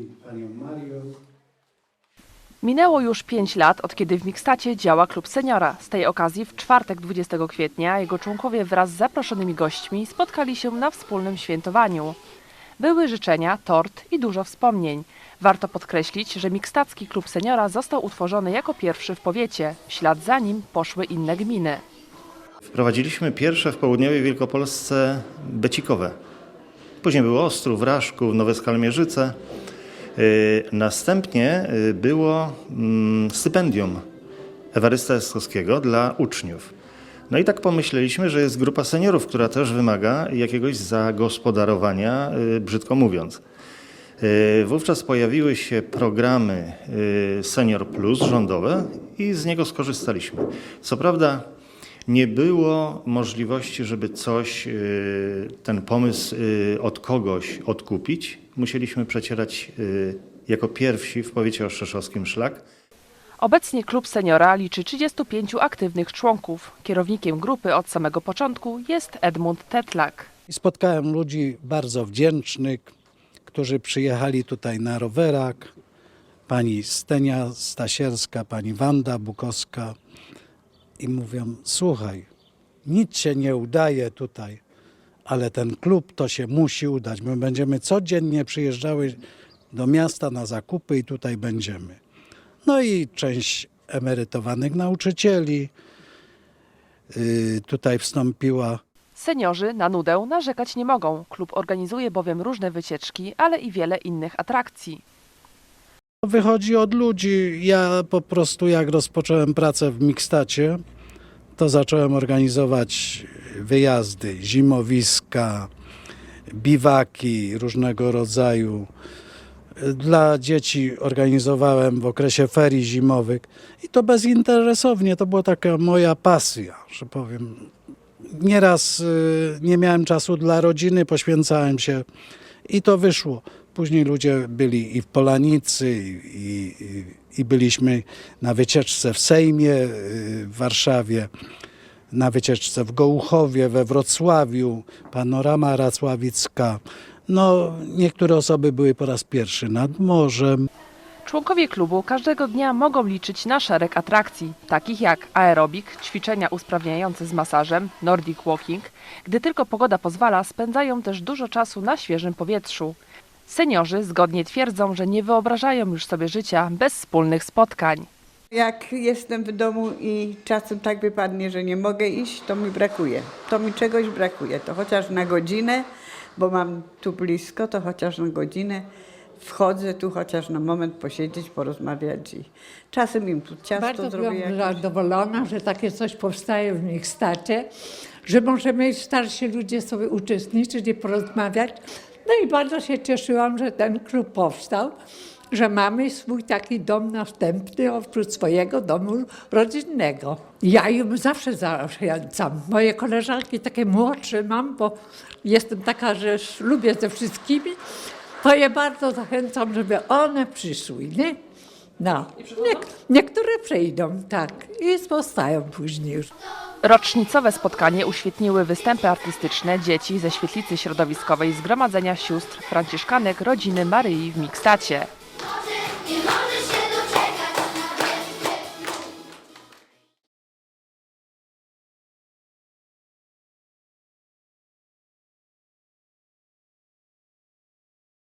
i panią Marię. Minęło już 5 lat, od kiedy w Mikstacie działa klub seniora. Z tej okazji w czwartek 20 kwietnia jego członkowie wraz z zaproszonymi gośćmi spotkali się na wspólnym świętowaniu. Były życzenia, tort i dużo wspomnień. Warto podkreślić, że Mikstacki Klub Seniora został utworzony jako pierwszy w powiecie. W ślad za nim poszły inne gminy. Wprowadziliśmy pierwsze w południowej Wielkopolsce becikowe. Później było Ostrów, Raszków, Nowe Skalmierzyce. Yy, Następnie yy, było mm, stypendium Ewarysta Jaskowskiego dla uczniów. No i tak pomyśleliśmy, że jest grupa seniorów, która też wymaga jakiegoś zagospodarowania, yy, brzydko mówiąc. Wówczas pojawiły się programy Senior Plus rządowe i z niego skorzystaliśmy. Co prawda nie było możliwości, żeby coś, yy, ten pomysł yy, od kogoś odkupić. Musieliśmy przecierać yy, jako pierwsi w powiecie oszczeszowskim szlak. Obecnie klub seniora liczy 35 aktywnych członków. Kierownikiem grupy od samego początku jest Edmund Tetlak. Spotkałem ludzi bardzo wdzięcznych, którzy przyjechali tutaj na rowerach. Pani Stenia Stasierska, pani Wanda Bukowska i mówią, słuchaj, nic się nie udaje tutaj, ale ten klub to się musi udać. My będziemy codziennie przyjeżdżały do miasta na zakupy i tutaj będziemy. No i część emerytowanych nauczycieli y, tutaj wstąpiła. Seniorzy na nudę narzekać nie mogą. Klub organizuje bowiem różne wycieczki, ale i wiele innych atrakcji. Wychodzi od ludzi. Ja po prostu jak rozpocząłem pracę w Mikstacie, to zacząłem organizować wyjazdy, zimowiska, biwaki różnego rodzaju. Dla dzieci organizowałem w okresie ferii zimowych i to bezinteresownie, to była taka moja pasja, że powiem. Nieraz y, nie miałem czasu dla rodziny, poświęcałem się i to wyszło. Później ludzie byli i w Polanicy, i, i, i byliśmy na wycieczce w Sejmie y, w Warszawie, na wycieczce w Gołuchowie, we Wrocławiu, panorama racławicka. No, niektóre osoby były po raz pierwszy nad morzem. Członkowie klubu każdego dnia mogą liczyć na szereg atrakcji, takich jak aerobik, ćwiczenia usprawniające z masażem, nordic walking. Gdy tylko pogoda pozwala, spędzają też dużo czasu na świeżym powietrzu. Seniorzy zgodnie twierdzą, że nie wyobrażają już sobie życia bez wspólnych spotkań. Jak jestem w domu i czasem tak wypadnie, że nie mogę iść, to mi brakuje. To mi czegoś brakuje. To chociaż na godzinę, bo mam tu blisko, to chociaż na godzinę wchodzę tu chociaż na moment posiedzieć, porozmawiać i czasem im tu ciasto Bardzo zrobię. byłam jakieś. zadowolona, że takie coś powstaje w Mikstacie, że możemy starsi ludzie sobie uczestniczyć i porozmawiać. No i bardzo się cieszyłam, że ten klub powstał, że mamy swój taki dom następny oprócz swojego domu rodzinnego. Ja im zawsze zachęcam. Moje koleżanki takie młodsze mam, bo jestem taka, że lubię ze wszystkimi, to je bardzo zachęcam, żeby one przyszły, nie? No, Niek- niektóre przyjdą, tak, i zostają później już. Rocznicowe spotkanie uświetniły występy artystyczne dzieci ze świetlicy środowiskowej Zgromadzenia Sióstr Franciszkanek Rodziny Maryi w Mikstacie.